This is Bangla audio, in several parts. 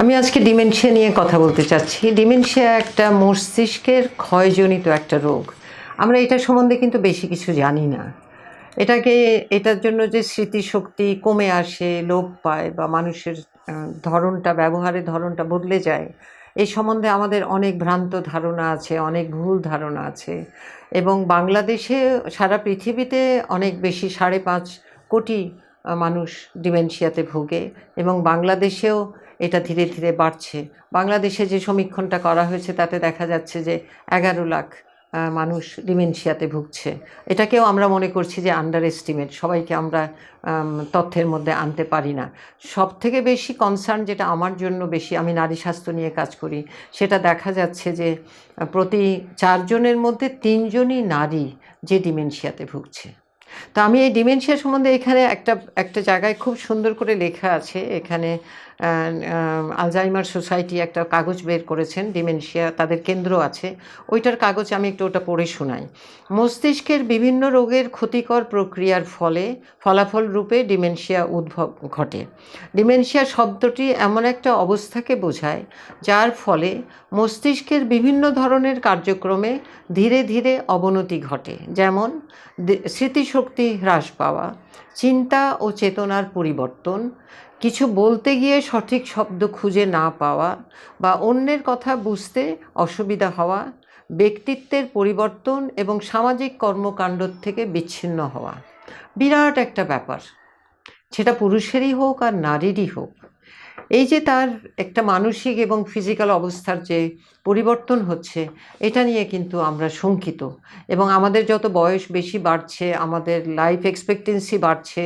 আমি আজকে ডিমেনশিয়া নিয়ে কথা বলতে চাচ্ছি। ডিমেনশিয়া একটা মস্তিষ্কের ক্ষয়জনিত একটা রোগ। আমরা এটা সম্বন্ধে কিন্তু বেশি কিছু জানি না। এটাকে, এটার জন্য যে স্মৃতিশক্তি কমে আসে, লোপ পায় বা মানুষের ধরনটা, ব্যবহারের ধরনটা বদলে যায় এই সম্বন্ধে আমাদের অনেক ভ্রান্ত ধারণা আছে, অনেক ভুল ধারণা আছে এবং বাংলাদেশে সারা পৃথিবীতে অনেক বেশি, সাড়ে পাঁচ কোটি মানুষ ডিমেনশিয়াতে ভোগে এবং বাংলাদেশেও এটা ধীরে ধীরে বাড়ছে। বাংলাদেশে যে সমীক্ষণটা করা হয়েছে, তাতে দেখা যাচ্ছে যে এগারো লাখ মানুষ ডিমেনশিয়াতে ভুগছে। এটাকেও আমরা মনে করছি যে আন্ডার এস্টিমেট সবাইকে আমরা তথ্যের মধ্যে আনতে পারি না। সব থেকে বেশি কনসার্ন যেটা আমার জন্য বেশি, আমি নারী স্বাস্থ্য নিয়ে কাজ করি, সেটা দেখা যাচ্ছে যে প্রতি চারজনের মধ্যে তিনজনই নারী যে ডিমেনশিয়াতে ভুগছে। তো আমি এই ডিমেনশিয়া সম্বন্ধে এখানে একটা একটা জায়গায় খুব সুন্দর করে লেখা আছে। এখানে আলজাইমার সোসাইটি একটা কাগজ বের করেছেন ডিমেনশিয়া তাদের কেন্দ্র আছে। ওইটার কাগজ আমি একটু ওটা পড়ে শোনাই। মস্তিষ্কের বিভিন্ন রোগের ক্ষতিকর প্রক্রিয়ার ফলে, ফলাফল রূপে ডিমেনশিয়া উদ্ভব ঘটে। ডিমেনশিয়া শব্দটি এমন একটা অবস্থাকে বোঝায়, যার ফলে মস্তিষ্কের বিভিন্ন ধরনের কার্যক্রমে ধীরে ধীরে অবনতি ঘটে। যেমন স্মৃতিশক্তি হ্রাস পাওয়া চিন্তা ও চেতনার পরিবর্তন, কিছু বলতে গিয়ে সঠিক শব্দ খুঁজে না পাওয়া বা অন্যের কথা বুঝতে অসুবিধা হওয়া, ব্যক্তিত্বের পরিবর্তন এবং সামাজিক কর্মকাণ্ড থেকে বিচ্ছিন্ন হওয়া। বিরাট একটা ব্যাপার। সেটা পুরুষেরই হোক আর নারীরই হোক। এই যে তার একটা মানসিক এবং ফিজিক্যাল অবস্থার যে পরিবর্তন হচ্ছে, এটা নিয়ে কিন্তু আমরা শঙ্কিত। এবং আমাদের যত বয়স বেশি বাড়ছে, আমাদের লাইফ এক্সপেক্টেন্সি বাড়ছে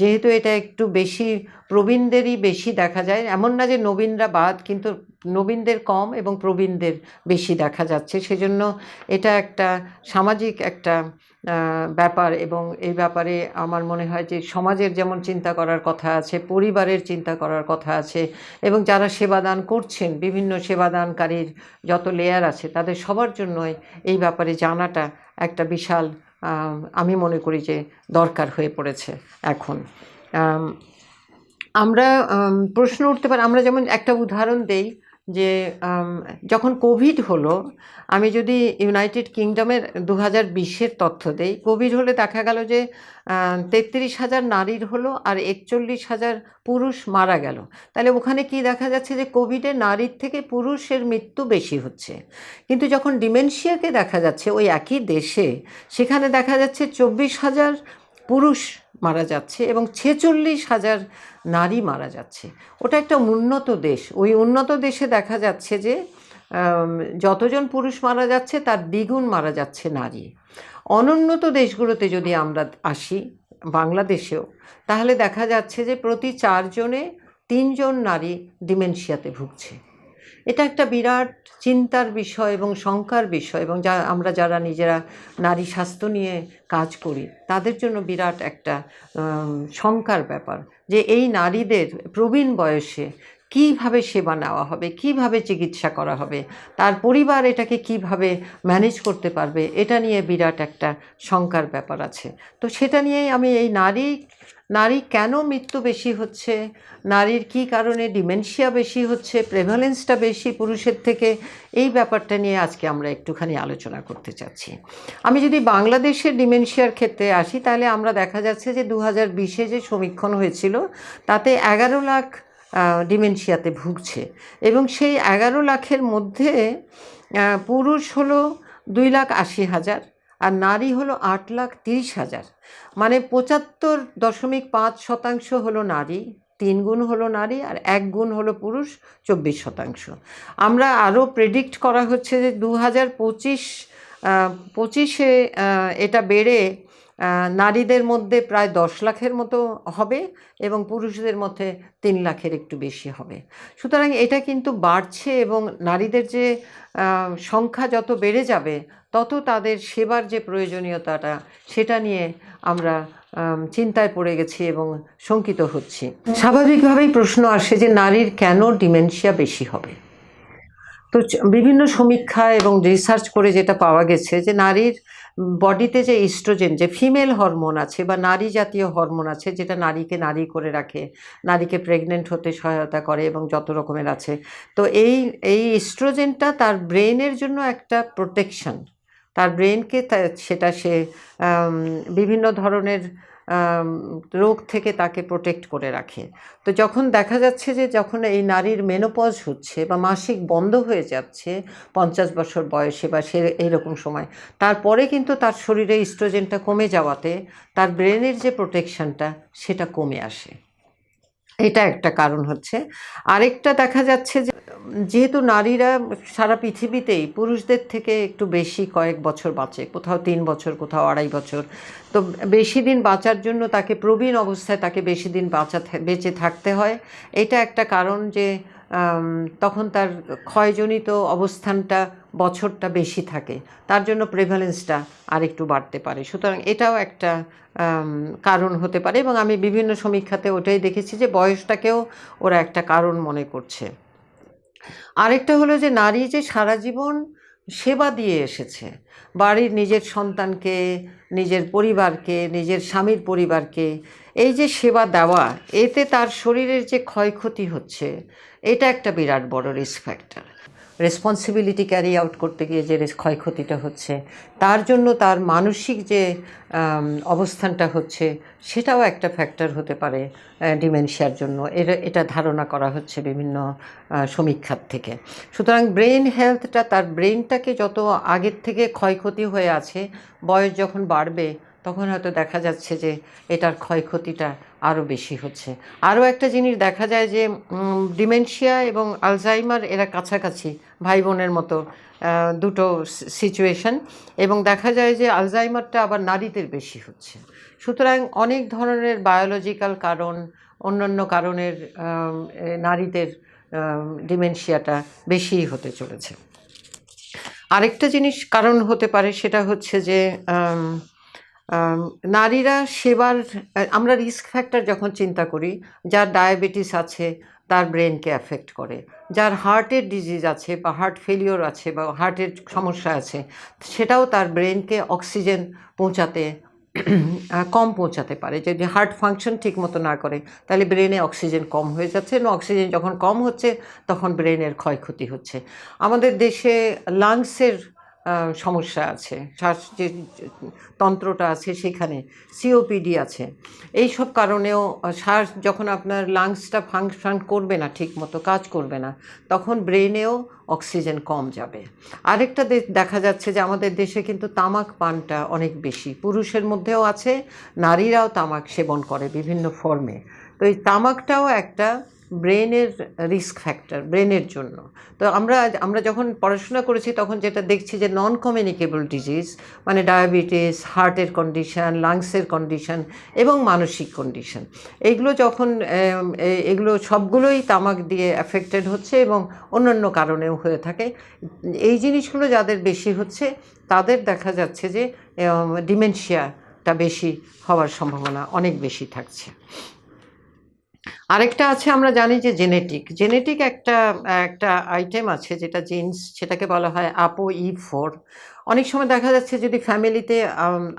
যেহেতু এটা একটু বেশি, প্রবীণদেরই বেশি দেখা যায়, এমন না যে নবীনরা বাদ, কিন্তু নবীনদের কম এবং প্রবীণদের বেশি দেখা যাচ্ছে। সেজন্য এটা একটা সামাজিক একটা ব্যাপার এবং এই ব্যাপারে আমার মনে হয় যে সমাজের যেমন চিন্তা করার কথা আছে, পরিবারের চিন্তা করার কথা আছে এবং যারা সেবাদান করছেন, বিভিন্ন সেবাদানকারীর যত লেয়ার আছে তাদের সবার জন্যই এই ব্যাপারে জানাটা একটা বিশাল আমি মনে করি যে দরকার হয়ে পড়েছে এখন। আমরা প্রশ্ন উঠতে পারে, আমরা যেমন একটা উদাহরণ দেই যে যখন কোভিড হলো, আমি যদি ইউনাইটেড কিংডমের দু হাজার বিশের তথ্য দেই কোভিড হলে দেখা গেল যে তেত্রিশ হাজার নারীর হলো আর একচল্লিশ হাজার পুরুষ মারা গেল। তাহলে ওখানে কি দেখা যাচ্ছে যে কোভিডে নারীর থেকে পুরুষের মৃত্যু বেশি হচ্ছে। কিন্তু যখন ডিমেনশিয়াকে দেখা যাচ্ছে, ওই একই দেশে, সেখানে দেখা যাচ্ছে চব্বিশ হাজার পুরুষ মারা যাচ্ছে এবং ছেচল্লিশ হাজার নারী মারা যাচ্ছে। ওটা একটা উন্নত দেশ। ওই উন্নত দেশে দেখা যাচ্ছে যে যতজন পুরুষ মারা যাচ্ছে, তার দ্বিগুণ মারা যাচ্ছে নারী। অনুন্নত দেশগুলোতে যদি আমরা আসি, বাংলাদেশেও, তাহলে দেখা যাচ্ছে যে প্রতি চারজনে তিনজন নারী ডিমেনশিয়াতে ভুগছে। এটা একটা বিরাট চিন্তার বিষয় এবং শঙ্কার বিষয় এবং যা, আমরা যারা নিজেরা নারী স্বাস্থ্য নিয়ে কাজ করি, তাদের জন্য বিরাট একটা শঙ্কার ব্যাপার যে এই নারীদের প্রবীণ বয়সে কীভাবে সেবা নেওয়া হবে, কীভাবে চিকিৎসা করা হবে, তার পরিবার এটাকে কীভাবে ম্যানেজ করতে পারবে, এটা নিয়ে বিরাট একটা শঙ্কার ব্যাপার আছে। তো সেটা নিয়েই আমি এই নারী নারী কেন মৃত্যু বেশি হচ্ছে, নারীর কি কারণে ডিমেনশিয়া বেশি হচ্ছে প্রেভালেন্সটা বেশি পুরুষের থেকে, এই ব্যাপারটা নিয়ে আজকে আমরা একটুখানি আলোচনা করতে চাচ্ছি। আমি যদি বাংলাদেশের ডিমেনশিয়ার ক্ষেত্রে আসি, তাহলে আমরা দেখা যাচ্ছে যে দু হাজার বিশে যে সমীক্ষণ হয়েছিল, তাতে এগারো লাখ ডিমেনশিয়াতে ভুগছে। এবং সেই এগারো লাখের মধ্যে পুরুষ হলো দুই লাখ আশি হাজার আর নারী হলো আট লাখ তিরিশ হাজার। মানে পঁচাত্তর দশমিক পাঁচ শতাংশ হলো নারী, তিন গুণ হলো নারী আর এক গুণ হলো পুরুষ, চব্বিশ শতাংশ। আমরা আরও প্রেডিক্ট করা হচ্ছে যে দু হাজার পঁচিশ পঁচিশে এটা বেড়ে নারীদের মধ্যে প্রায় দশ লাখের মতো হবে এবং পুরুষদের মধ্যে তিন লাখের একটু বেশি হবে। সুতরাং এটা কিন্তু বাড়ছে এবং নারীদের যে সংখ্যা যত বেড়ে যাবে, তত তাদের সেবার যে প্রয়োজনীয়তাটা, সেটা নিয়ে আমরা চিন্তায় পড়ে গেছি এবং শঙ্কিত হচ্ছি। স্বাভাবিকভাবেই প্রশ্ন আসে যে নারীর কেন ডিমেনশিয়া বেশি হবে? তো বিভিন্ন সমীক্ষা এবং রিসার্চ করে যেটা পাওয়া গেছে যে নারীর বডিতে যে ইস্ট্রোজেন যে ফিমেল হরমোন আছে বা নারী জাতীয় হরমোন আছে, যেটা নারীকে নারী করে রাখে, নারীকে প্রেগনেন্ট হতে সহায়তা করে এবং যত রকমের আছে, তো এই এই ইস্ট্রোজেনটা তার ব্রেনের জন্য একটা প্রোটেকশন তার ব্রেনকে সেটা সে বিভিন্ন ধরনের রোগ থেকে তাকে প্রোটেক্ট করে রাখে। তো যখন দেখা যাচ্ছে যে যখন এই নারীর মেনোপজ হচ্ছে বা মাসিক বন্ধ হয়ে যাচ্ছে পঞ্চাশ বছর বয়সে বা সে এইরকম সময়, তারপরে কিন্তু তার শরীরে ইস্ট্রোজেনটা কমে যাওয়াতে তার ব্রেনের যে প্রোটেকশনটা সেটা কমে আসে। এটা একটা কারণ হচ্ছে। আরেকটা দেখা যাচ্ছে যে, যেহেতু নারীরা সারা পৃথিবীতেই পুরুষদের থেকে একটু বেশি কয়েক বছর বাঁচে, কোথাও তিন বছর, কোথাও আড়াই বছর, তো বেশি দিন বাঁচার জন্য তাকে প্রবীণ অবস্থায় তাকে বেশি দিন বাঁচা বেঁচে থাকতে হয়। এটা একটা কারণ যে তখন তার ক্ষয়জনিত অবস্থানটা বছরটা বেশি থাকে। তার জন্য প্রেভালেন্সটা আরেকটু বাড়তে পারে। সুতরাং এটাও একটা কারণ হতে পারে এবং আমি বিভিন্ন সমীক্ষাতে ওটাই দেখেছি যে বয়সটাকেও ওরা একটা কারণ মনে করছে। আরেকটা হলো যে নারী যে সারা জীবন সেবা দিয়ে এসেছে। বাড়ির নিজের সন্তানকে, নিজের পরিবারকে, নিজের স্বামীর পরিবারকে এই যে সেবা দেওয়া, এতে তার শরীরের যে ক্ষয়ক্ষতি হচ্ছে, এটা একটা বিরাট বড় risk factor responsibility carry out করতে গিয়ে যে ক্ষয়ক্ষতিটা হচ্ছে, তার জন্য তার মানসিক যে অবস্থানটা হচ্ছে, সেটাও একটা ফ্যাক্টর হতে পারে ডিমেনশিয়ার জন্য। এটা ধারণা করা হচ্ছে বিভিন্ন সমীক্ষার থেকে। সুতরাং ব্রেন হেলথটা তার ব্রেনটাকে যত আগের থেকে ক্ষয়ক্ষতি হয়ে আছে, বয়স যখন বাড়বে তখন হয়তো দেখা যাচ্ছে যে এটার ক্ষয়ক্ষতিটা আরও বেশি হচ্ছে। আরও একটা জিনিস দেখা যায় যে ডিমেনশিয়া এবং আলজাইমার এরা কাছাকাছি ভাই বোনের মতো দুটো সিচুয়েশন এবং দেখা যায় যে আলজাইমারটা আবার নারীদের বেশি হচ্ছে। সুতরাং অনেক ধরনের বায়োলজিক্যাল কারণ, অন্যান্য কারণের নারীদের ডিমেনশিয়াটা বেশিই হতে চলেছে। আরেকটা জিনিস কারণ হতে পারে সেটা হচ্ছে যে নারীরা সেবার, আমরা রিস্ক ফ্যাক্টর যখন চিন্তা করি, যার ডায়াবেটিস আছে, তার ব্রেনকে অ্যাফেক্ট করে। যার হার্টের ডিজিজ আছে, বা হার্ট ফেলিওর আছে, বা হার্টের সমস্যা আছে, সেটাও তার ব্রেনকে অক্সিজেন পৌঁছাতে কম পৌঁছাতে পারে। যদি হার্ট ফাংশন ঠিক মতো না করে, তাহলে ব্রেনে অক্সিজেন কম হয়ে যাচ্ছে। এবং অক্সিজেন যখন কম হচ্ছে, তখন ব্রেনের ক্ষয়ক্ষতি হচ্ছে। আমাদের দেশে লাংসের সমস্যা আছে। শ্বাস যে, তন্ত্রটা আছে সেখানে সিওপিডি আছে। এই সব কারণেও শ্বাস যখন আপনার লাংসটা ফাংশন করবে না ঠিক মতো কাজ করবে না, তখন ব্রেনেও অক্সিজেন কম যাবে। আরেকটা দেখা যাচ্ছে যে আমাদের দেশে কিন্তু তামাক পানটা অনেক বেশি। পুরুষের মধ্যেও আছে, নারীরাও তামাক সেবন করে বিভিন্ন ফর্মে তো এই তামাকটাও একটা ব্রেনের রিস্ক ফ্যাক্টর, ব্রেনের জন্য। তো আমরা আমরা যখন পড়াশোনা করেছি, তখন যেটা দেখছি যে নন কমিউনিকেবল ডিজিজ মানে ডায়াবেটিস হার্টের কন্ডিশন লাংসের কন্ডিশন এবং মানসিক কন্ডিশন এইগুলো যখন এগুলো সবগুলোই তামাক দিয়ে অ্যাফেক্টেড হচ্ছে এবং অন্যান্য কারণেও হয়ে থাকে। এই জিনিসগুলো যাদের বেশি হচ্ছে, তাদের দেখা যাচ্ছে যে ডিমেনশিয়াটা বেশি হওয়ার সম্ভাবনা অনেক বেশি থাকছে। আরেকটা আছে, আমরা জানি যে জেনেটিক জেনেটিক একটা একটা আইটেম আছে যেটা জিন্স সেটাকে বলা হয় আপো ই ফোর অনেক সময় দেখা যাচ্ছে যদি ফ্যামিলিতে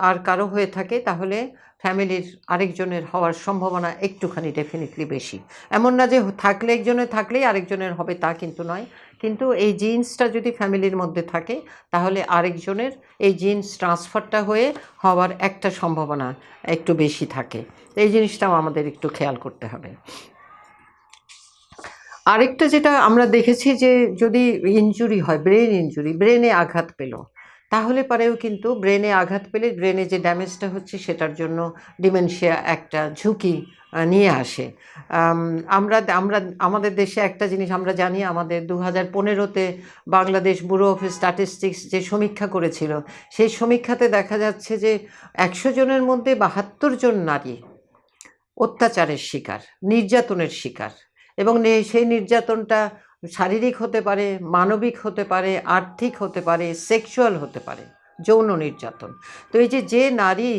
আর কারও হয়ে থাকে, তাহলে ফ্যামিলির আরেকজনের হওয়ার সম্ভাবনা একটুখানি ডেফিনেটলি বেশি। এমন না যে থাকলে একজনের থাকলেই আরেকজনের হবে, তা কিন্তু নয়। কিন্তু এই জিন্সটা যদি ফ্যামিলির মধ্যে থাকে, তাহলে আরেকজনের এই জিন্স ট্রান্সফারটা হয়ে হওয়ার একটা সম্ভাবনা একটু বেশি থাকে। এই জিনিসটাও আমাদের একটু খেয়াল করতে হবে। আরেকটা যেটা আমরা দেখেছি যে যদি ইঞ্জুরি হয় ব্রেন ইঞ্জুরি ব্রেনে আঘাত পেল তাহলে পরেও কিন্তু ব্রেনে আঘাত পেলে ব্রেনে যে ড্যামেজটা হচ্ছে সেটার জন্য ডিমেনশিয়া একটা ঝুঁকি নিয়ে আসে। আমরা আমরা, আমাদের দেশে একটা জিনিস আমরা জানি, আমাদের দু হাজার পনেরোতে বাংলাদেশ ব্যুরো অফ স্ট্যাটিস্টিক্স যে সমীক্ষা করেছিল, সেই সমীক্ষাতে দেখা যাচ্ছে যে একশো জনের মধ্যে বাহাত্তর জন নারী অত্যাচারের শিকার, নির্যাতনের শিকার এবং সেই নির্যাতনটা শারীরিক হতে পারে, মানবিক হতে পারে, আর্থিক হতে পারে, সেক্সুয়াল হতে পারে, যৌন নির্যাতন। তো এই যে যে নারী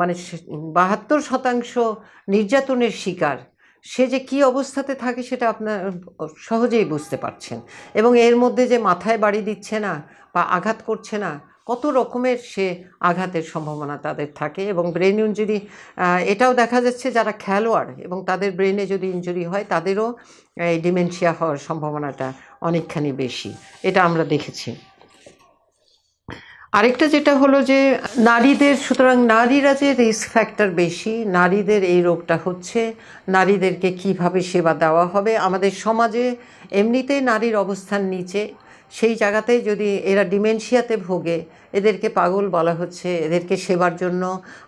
মানে বাহাত্তর শতাংশ নির্যাতনের শিকার, সে যে কি অবস্থাতে থাকে সেটা আপনার, সহজেই বুঝতে পারছেন। এবং এর মধ্যে যে মাথায় বাড়ি দিচ্ছে না বা আঘাত করছে না কত রকমের সে আঘাতের সম্ভাবনা তাদের থাকে এবং ব্রেন ইঞ্জুরি এটাও দেখা যাচ্ছে যারা খেলোয়াড় এবং তাদের ব্রেনে যদি ইঞ্জুরি হয়, তাদেরও এই ডিমেনশিয়া হওয়ার সম্ভাবনাটা অনেকখানি বেশি। এটা আমরা দেখেছি। আরেকটা যেটা হলো যে, নারীদের, সুতরাং নারীরা যে রিস্ক ফ্যাক্টর বেশি, নারীদের এই রোগটা হচ্ছে, নারীদেরকে কীভাবে সেবা দেওয়া হবে? আমাদের সমাজে এমনিতেই নারীর অবস্থান নিচে সেই জায়গাতেই যদি এরা ডিমেনশিয়াতে ভোগে এদেরকে পাগল বলা হচ্ছে, এদেরকে সেবার জন্য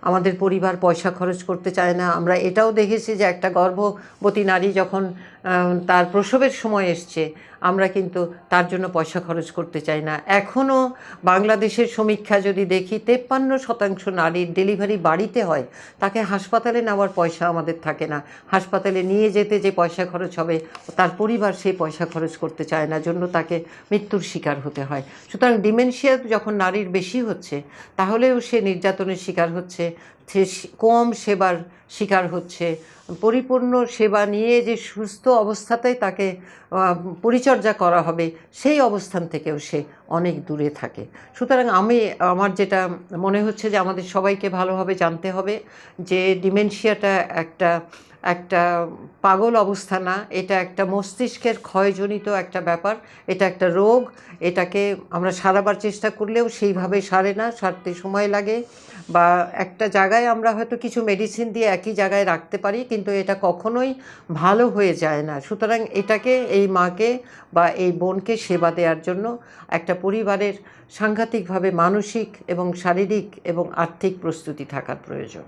আমাদের পরিবার পয়সা খরচ করতে চায় না। আমরা এটাও দেখেছি যে একটা গর্ভবতী নারী যখন তার প্রসবের সময় এসছে, আমরা কিন্তু তার জন্য পয়সা খরচ করতে চাই না। এখনও বাংলাদেশের সমীক্ষা যদি দেখি, তেপ্পান্ন শতাংশ নারীর ডেলিভারি বাড়িতে হয়, তাকে হাসপাতালে নেওয়ার পয়সা আমাদের থাকে না। হাসপাতালে নিয়ে যেতে যে পয়সা খরচ হবে, তার পরিবার সেই পয়সা খরচ করতে চায় না, জন্য তাকে মৃত্যুর শিকার হতে হয়। সুতরাং ডিমেনশিয়া যখন নারীর বেশি হচ্ছে, তাহলেও সে নির্যাতনের শিকার হচ্ছে, সে কম সেবার শিকার হচ্ছে। পরিপূর্ণ সেবা নিয়ে যে সুস্থ অবস্থাতেই তাকে পরিচর্যা করা হবে, সেই অবস্থান থেকেও সে অনেক দূরে থাকে। সুতরাং আমি, আমার যেটা মনে হচ্ছে যে আমাদের সবাইকে ভালোভাবে জানতে হবে যে ডিমেনশিয়াটা একটা একটা পাগল অবস্থা না, এটা একটা মস্তিষ্কের ক্ষয়জনিত একটা ব্যাপার, এটা একটা রোগ, এটাকে আমরা সারাবার চেষ্টা করলেও সেইভাবে সারে না, সারতে সময় লাগে বা একটা জায়গায় আমরা হয়তো কিছু মেডিসিন দিয়ে একই জায়গায় রাখতে পারি, কিন্তু এটা কখনোই ভালো হয়ে যায় না। সুতরাং এটাকে, এই মাকে বা এই বোনকে সেবা দেওয়ার জন্য একটা পরিবারের সাংঘাতিকভাবে মানসিক এবং শারীরিক এবং আর্থিক প্রস্তুতি থাকার প্রয়োজন।